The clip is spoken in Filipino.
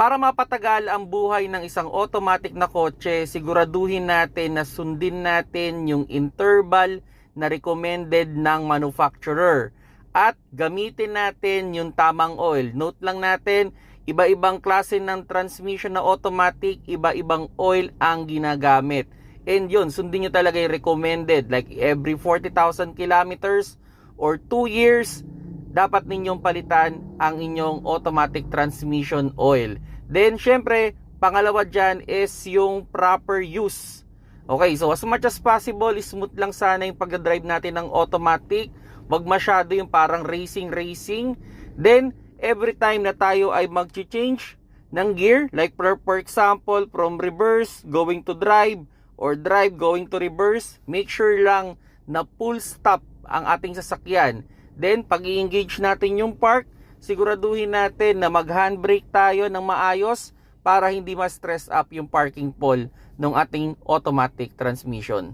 Para mapatagal ang buhay ng isang automatic na kotse, siguraduhin natin na sundin natin yung interval na recommended ng manufacturer at gamitin natin yung tamang oil. Note lang natin, iba-ibang klase ng transmission na automatic, iba-ibang oil ang ginagamit. And yun, sundin nyo talaga yung recommended. Like every 40,000 kilometers or 2 years, dapat ninyong palitan ang inyong automatic transmission oil. Then, syempre, pangalawa dyan is yung proper use. Okay, so as much as possible, smooth lang sana yung pagdadrive natin ng automatic. Wag masyado yung parang racing-racing. Then, every time na tayo ay mag-change ng gear, like for, for example, from reverse going to drive, or drive going to reverse, make sure lang na full stop ang ating sasakyan. Then, pag i-engage natin yung park, siguraduhin natin na mag-handbrake tayo ng maayos para hindi ma-stress up yung parking pole ng ating automatic transmission.